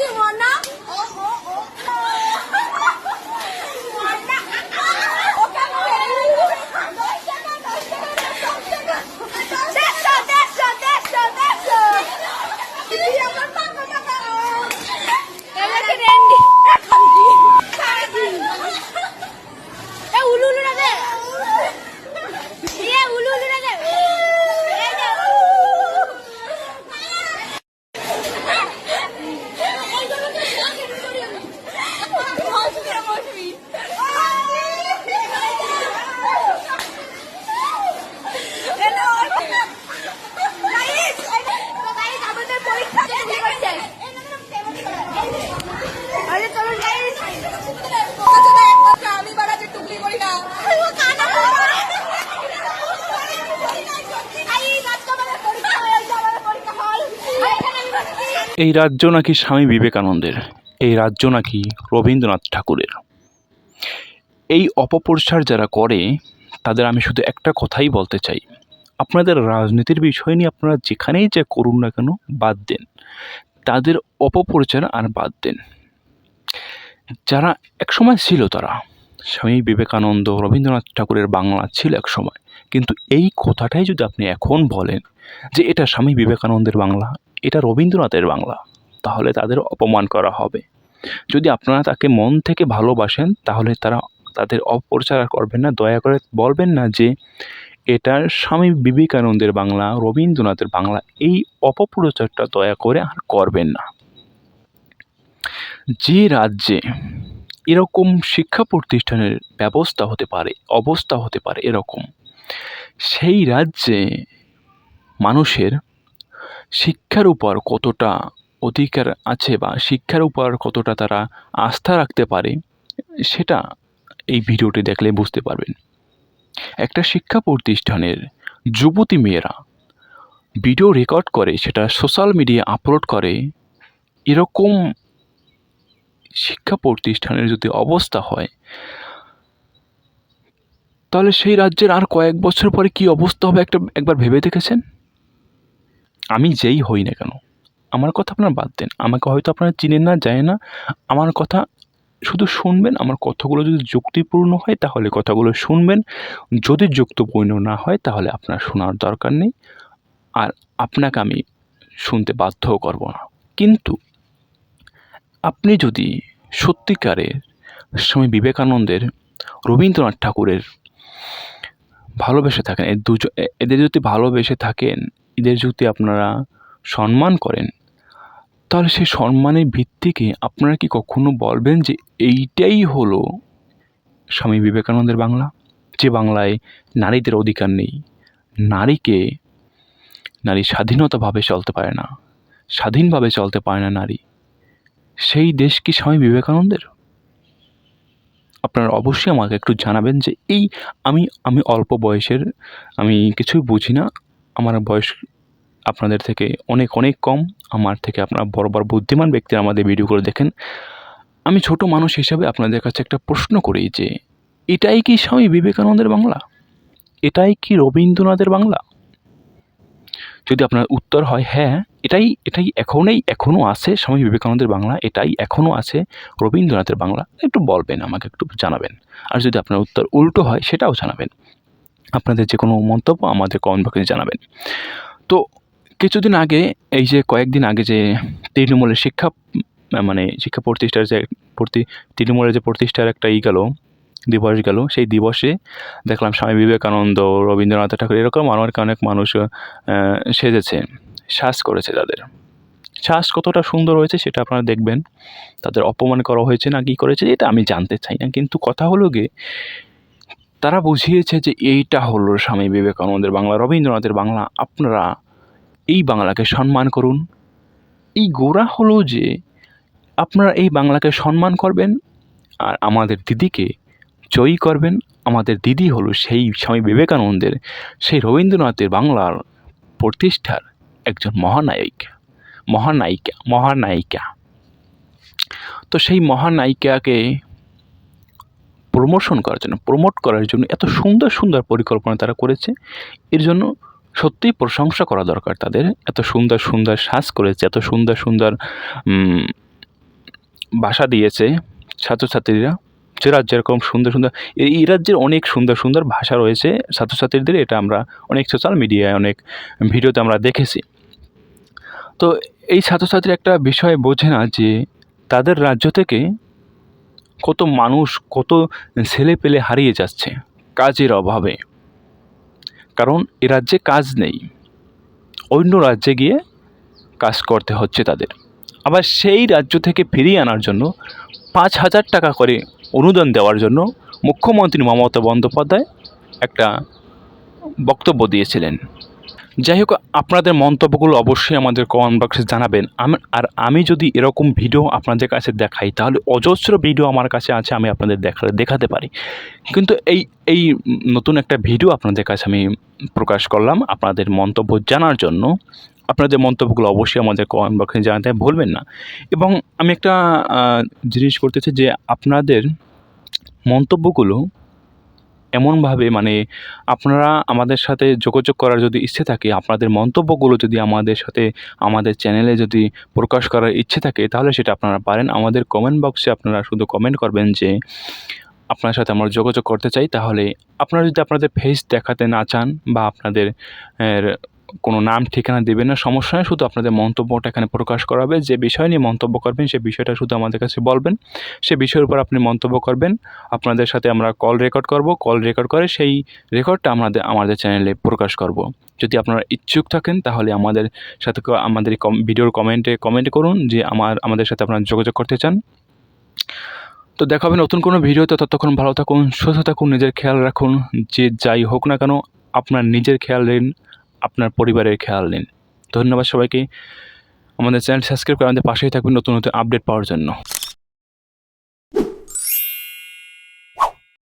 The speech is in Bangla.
你我那 এই রাজ্য নাকি স্বামী বিবেকানন্দের, এই রাজ্য নাকি রবীন্দ্রনাথ ঠাকুরের। এই অপপ্রচার যারা করে, তাদের আমি শুধু একটা কথাই বলতে চাই। আপনাদের রাজনীতির বিষয় নিয়ে আপনারা যেখানেই যা করুন না কেন, বাদ দেন। তাদের অপপ্রচার আর বাদ দেন। যারা একসময় ছিল তারা, স্বামী বিবেকানন্দ, রবীন্দ্রনাথ ঠাকুরের বাংলা ছিল এক সময় কিন্তু এই কথাটাই যদি আপনি এখন বলেন যে এটা স্বামী বিবেকানন্দের বাংলা এটা রবীন্দ্রনাথের বাংলা, তাহলে তাদের অপমান করা হবে। যদি আপনারা তাকে মন থেকে ভালোবাসেন, তাহলে তারা তাদের অপপ্রচার করবেন না। দয়া করে বলবেন না যে এটা স্বামী বিবেকানন্দের বাংলা, রবীন্দ্রনাথের বাংলা, এই অপপ্রচারটা দয়া করে আর করবেন না। যে রাজ্যে এরকম শিক্ষা প্রতিষ্ঠানের ব্যবস্থা হতে পারে, অবস্থা হতে পারে এরকম, সেই রাজ্যে মানুষের শিক্ষার উপর কতটা অধিকার আছে বা শিক্ষার উপর কতটা তারা আস্থা রাখতে পারে, সেটা এই ভিডিওটি দেখলে বুঝতে পারবেন। একটা শিক্ষা প্রতিষ্ঠানের যুবতী মেয়েরা ভিডিও রেকর্ড করে, সেটা সোশ্যাল মিডিয়া আপলোড করে, এরকম শিক্ষা প্রতিষ্ঠানের যদি অবস্থা হয়, তাহলে সেই রাজ্যের আর কয়েক বছর পরে কি অবস্থা হবে, একটা একবার ভেবে দেখেছেন? আমি যেই হই না কেন, আমার কথা আপনার বাদ দেন। আমাকে হয়তো আপনারা চিনেন না, জানেন না। আমার কথা শুধু শুনবেন, আমার কথাগুলো যদি যুক্তিপূর্ণ হয়, তাহলে কথাগুলো শুনবেন। যদি যুক্তিপূর্ণ না হয়, তাহলে আপনার শোনার দরকার নেই। আর আপনাকে আমি শুনতে বাধ্যও করব না। কিন্তু আপনি যদি সত্যিকারের স্বামী বিবেকানন্দের, রবীন্দ্রনাথ ঠাকুরের ভালোবেসে থাকেন এর দুজন এদের যদি ভালোবেসে থাকেন এদের যদি আপনারা সম্মান করেন, তাহলে সেই সম্মানের ভিত্তিকে আপনারা কি কখনো বলবেন যে এইটাই হলো স্বামী বিবেকানন্দের বাংলা? যে বাংলায় নারীদের অধিকার নেই, নারীকে নারী স্বাধীনতাভাবে চলতে পারে না, স্বাধীনভাবে চলতে পারে না নারী, সেই দেশ কি স্বামী বিবেকানন্দের? আপনারা অবশ্যই আমাকে একটু জানাবেন যে এই আমি আমি অল্প বয়সের, আমি কিছুই বুঝি না। আমার বয়স আপনাদের থেকে অনেক অনেক কম। আমার থেকে আপনারা বড় বড় বুদ্ধিমান ব্যক্তিরা আমাদের ভিডিও করে দেখেন। আমি ছোট মানুষ হিসাবে আপনাদের কাছে একটা প্রশ্ন করি যে, এটাই কি স্বামী বিবেকানন্দের বাংলা? এটাই কি রবীন্দ্রনাথের বাংলা? যদি আপনার উত্তর হয় হ্যাঁ এটাই এটাই এখনই, এখনও আছে স্বামী বিবেকানন্দের বাংলা, এটাই এখনও আছে রবীন্দ্রনাথের বাংলা। একটু বলবেন, আমাকে একটু জানাবেন। আর যদি আপনার উত্তর উল্টো হয়, সেটাও জানাবেন। আপনাদের যে কোনো মন্তব্য আমাদের কমেন্ট বক্সে জানাবেন। তো কিছুদিন আগে, এই যে কয়েকদিন আগে যে তৃণমূলের শিক্ষা মানে শিক্ষা প্রতিষ্ঠার যে প্রতি, তৃণমূলের যে প্রতিষ্ঠার একটা ই গেল, দিবস গেল, সেই দিবসে দেখলাম স্বামী বিবেকানন্দ, রবীন্দ্রনাথ ঠাকুর এরকম অনেক অনেক মানুষ সেজেছে, শ্বাস করেছে তাদের। শ্বাস কতটা সুন্দর হয়েছে সেটা আপনারা দেখবেন। তাদের অপমান করা হয়েছে না কি করেছে, এটা আমি জানতে চাই না। কিন্তু কথা হলো গিয়ে তারা বুঝিয়েছে যে এইটা হলো স্বামী বিবেকানন্দের বাংলা। রবীন্দ্রনাথের বাংলা, আপনারা এই বাংলাকে সম্মান করুন। এই গোড়া হলো যে আপনারা এই বাংলাকে সম্মান করবেন আর আমাদের দিদিকে জয়ী করবেন। আমাদের দিদি হলো সেই স্বামী বিবেকানন্দের, সেই রবীন্দ্রনাথের বাংলার প্রতিষ্ঠার একজন মহানায়ক, মহানায়িকা মহানায়িকা। তো সেই মহানায়িকাকে প্রমোশন করার জন্য প্রমোট করার জন্য এত সুন্দর সুন্দর পরিকল্পনা তারা করেছে। এর জন্য সত্যিই প্রশংসা করা দরকার তাদের। এত সুন্দর সুন্দর সাজ করেছে, এত সুন্দর সুন্দর ভাষা দিয়েছে ছাত্রছাত্রীরা। যারা যেরকম সুন্দর সুন্দর এই এই রাজ্যের অনেক সুন্দর সুন্দর ভাষা রয়েছে ছাত্রছাত্রীদের, এটা আমরা অনেক সোশ্যাল মিডিয়ায় অনেক ভিডিওতে আমরা দেখেছি। তো এই ছাত্রছাত্রী একটা বিষয় বোঝে না যে তাদের রাজ্য থেকে কত মানুষ, কত ছেলে পেলে হারিয়ে যাচ্ছে কাজের অভাবে। কারণ এ রাজ্যে কাজ নেই। অন্য রাজ্যে গিয়ে কাজ করতে হচ্ছে তাদের। আবার সেই রাজ্য থেকে ফিরিয়ে আনার জন্য পাঁচ হাজার টাকা করে অনুদান দেওয়ার জন্য মুখ্যমন্ত্রী মমতা বন্দ্যোপাধ্যায় একটা বক্তব্য দিয়েছিলেন। যাই হোক, আপনাদের মন্তব্যগুলো অবশ্যই আমাদের কমেন্ট বক্সে জানাবেন। আর আমি যদি এরকম ভিডিও আপনাদের কাছে দেখাই, তাহলে অজস্র ভিডিও আমার কাছে আছে, আমি আপনাদের দেখা, দেখাতে পারি। কিন্তু এই এই নতুন একটা ভিডিও আপনাদের কাছে আমি প্রকাশ করলাম, আপনাদের মন্তব্য জানার জন্য। আপনাদের মন্তব্যগুলো অবশ্যই আমাদের কমেন্ট বক্সে জানাতে ভুলবেন না। এবং আমি একটা জিনিস করতেছি যে আপনাদের মন্তব্যগুলো এমনভাবে মানে আপনারা আমাদের সাথে যোগাযোগ করার যদি ইচ্ছে থাকে, আপনাদের মন্তব্যগুলো যদি আমাদের সাথে, আমাদের চ্যানেলে যদি প্রকাশ করার ইচ্ছে থাকে, তাহলে সেটা আপনারা পারেন। আমাদের কমেন্ট বক্সে আপনারা শুধু কমেন্ট করবেন যে, আপনার সাথে আমরা যোগাযোগ করতে চাই। তাহলে আপনারা যদি আপনাদের ফেস দেখাতে না চান বা আপনাদের কোনো নাম, ঠিকানা দেবেন না। সমস্যা নেই, শুধু আপনাদের মন্তব্যটা এখানে প্রকাশ করা হবে যে বিষয় নিয়ে মন্তব্য করবেন, সে বিষয়টা শুধু আমাদের কাছে বলবেন। সে বিষয়ের উপর আপনি মন্তব্য করবেন। আপনাদের সাথে আমরা কল রেকর্ড করব। কল রেকর্ড করে সেই রেকর্ডটা আমাদের আমাদের চ্যানেলে প্রকাশ করব। যদি আপনারা ইচ্ছুক থাকেন, তাহলে আমাদের সাথে আমাদের ভিডিওর কমেন্টে কমেন্ট করুন যে আমার, আমাদের সাথে আপনারা যোগাযোগ করতে চান। তো দেখা হবে নতুন কোনো ভিডিওতে। ততক্ষণ ভালো থাকুন, সুস্থ থাকুন, নিজের খেয়াল রাখুন। যে যাই হোক না কেন, আপনার নিজের খেয়াল নিন আপনার পরিবারের খেয়াল নিন। ধন্যবাদ সবাইকে। আমাদের চ্যানেল সাবস্ক্রাইব করে আমাদের পাশেই থাকবেন নতুন নতুন আপডেট পাওয়ার জন্য।